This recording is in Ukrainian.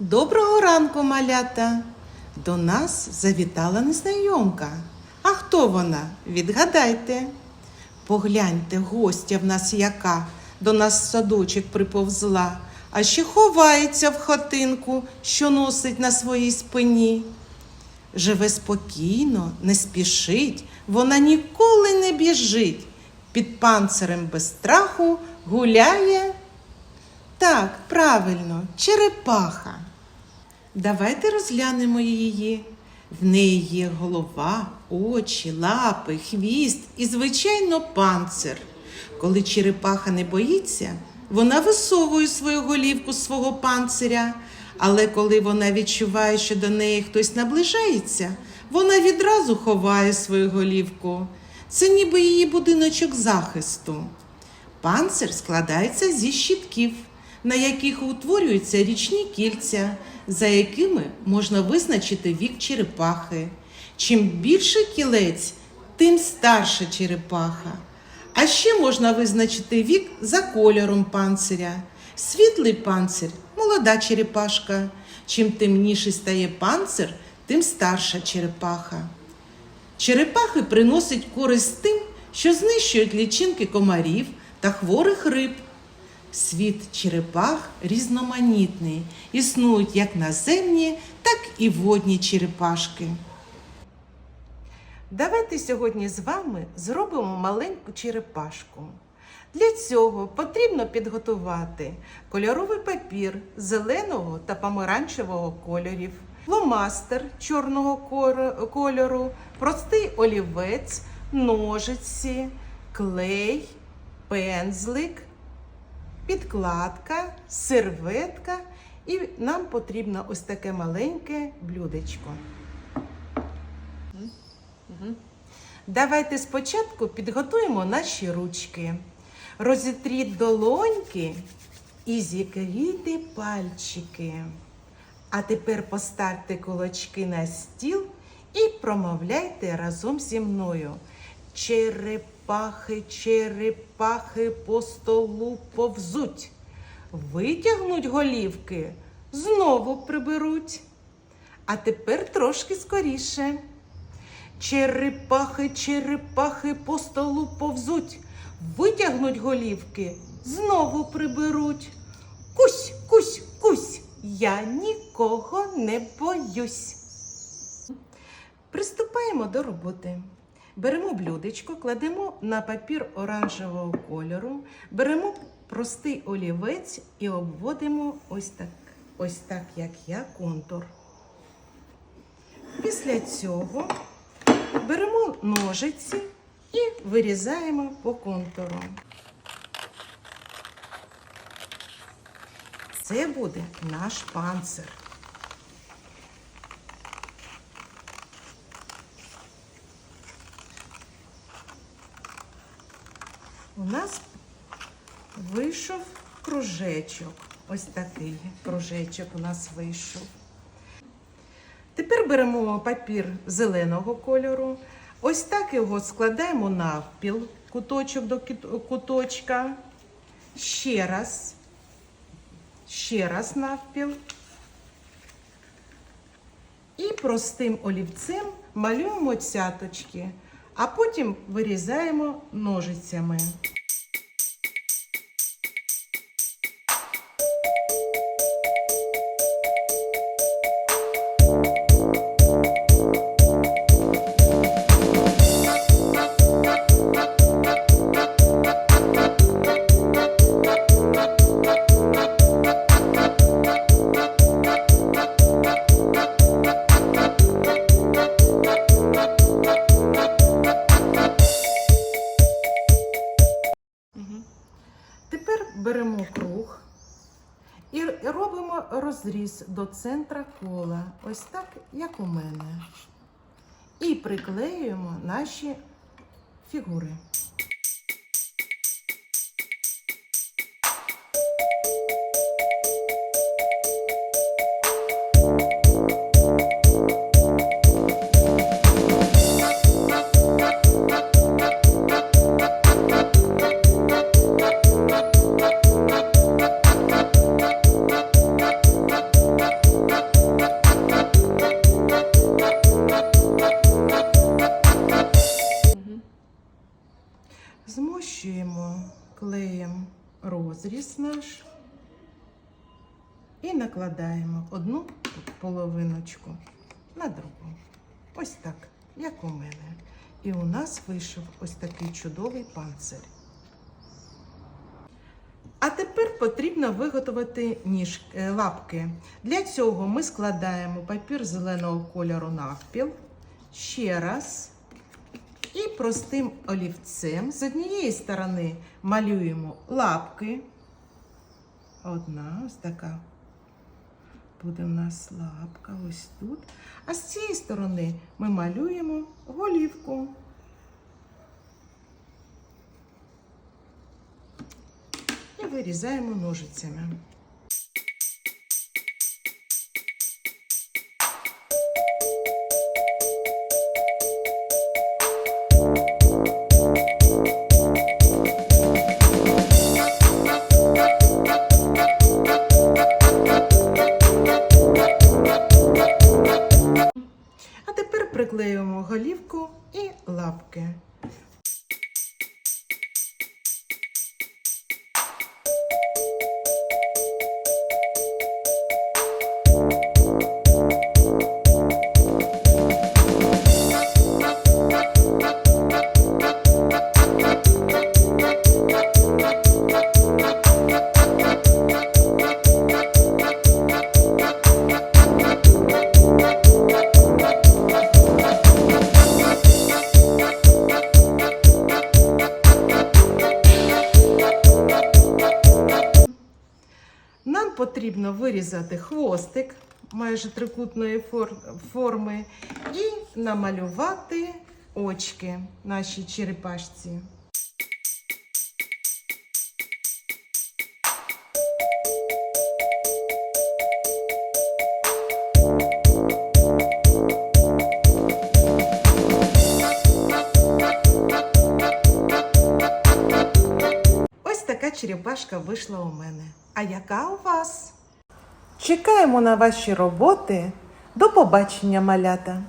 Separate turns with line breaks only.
Доброго ранку, малята! До нас завітала незнайомка. А хто вона? Відгадайте. Погляньте, гостя в нас яка до нас садочок приповзла, а ще ховається в хатинку, що носить на своїй спині. Живе спокійно, не спішить, вона ніколи не біжить. Під панцирем без страху гуляє. Так, правильно, черепаха. Давайте розглянемо її. В неї є голова, очі, лапи, хвіст і, звичайно, панцир. Коли черепаха не боїться, вона висовує свою голівку з свого панциря. Але коли вона відчуває, що до неї хтось наближається, вона відразу ховає свою голівку. Це ніби її будиночок захисту. Панцир складається зі щитків, на яких утворюються річні кільця, за якими можна визначити вік черепахи. Чим більше кілець, тим старша черепаха. А ще можна визначити вік за кольором панциря. Світлий панцир молода черепашка. Чим темніший стає панцир, тим старша черепаха. Черепахи приносять користь тим, що знищують лічинки комарів та хворих риб. Світ черепах різноманітний. Існують як наземні, так і водні черепашки. Давайте сьогодні з вами зробимо маленьку черепашку. Для цього потрібно підготувати кольоровий папір зеленого та помаранчевого кольорів, фломастер чорного кольору, простий олівець, ножиці, клей, пензлик, підкладка, серветка і нам потрібно ось таке маленьке блюдечко. Давайте спочатку підготуємо наші ручки. Розітріть долоньки і зікрійте пальчики. А тепер поставте кулачки на стіл і промовляйте разом зі мною. Черепахи, черепахи по столу повзуть. Витягнуть голівки, знову приберуть. А тепер трошки скоріше. Черепахи, черепахи по столу повзуть, витягнуть голівки, знову приберуть. Кусь, кусь, кусь, я нікого не боюсь. Приступаємо до роботи. Беремо блюдечко, кладемо на папір оранжевого кольору, беремо простий олівець і обводимо ось так, ось так, як я, контур. Після цього беремо ножиці і вирізаємо по контуру. Це буде наш панцир. У нас вийшов кружечок. Ось такий кружечок у нас вийшов. Тепер беремо папір зеленого кольору. Ось так його складаємо навпіл, куточок до куточка. Ще раз. Ще раз навпіл. І простим олівцем малюємо цяточки, а потім вирізаємо ножицями. Круг і робимо розріз до центра кола, ось так, як у мене. І приклеюємо наші фігури. Клеєм розріз наш і накладаємо одну половиночку на другу. Ось так, як у мене. І у нас вийшов ось такий чудовий панцир. А тепер потрібно виготовити ніж, е, лапки. Для цього ми складаємо папір зеленого кольору навпіл. Ще раз. Простим олівцем з однієї сторони малюємо лапки. Одна ось така. Буде в нас лапка ось тут. А з цієї сторони ми малюємо голівку. І вирізаємо ножицями. Потрібно вирізати хвостик майже трикутної форми і намалювати очки нашій черепашці. Черепашка вийшла у мене. А яка у вас? Чекаємо на ваші роботи. До побачення, малята!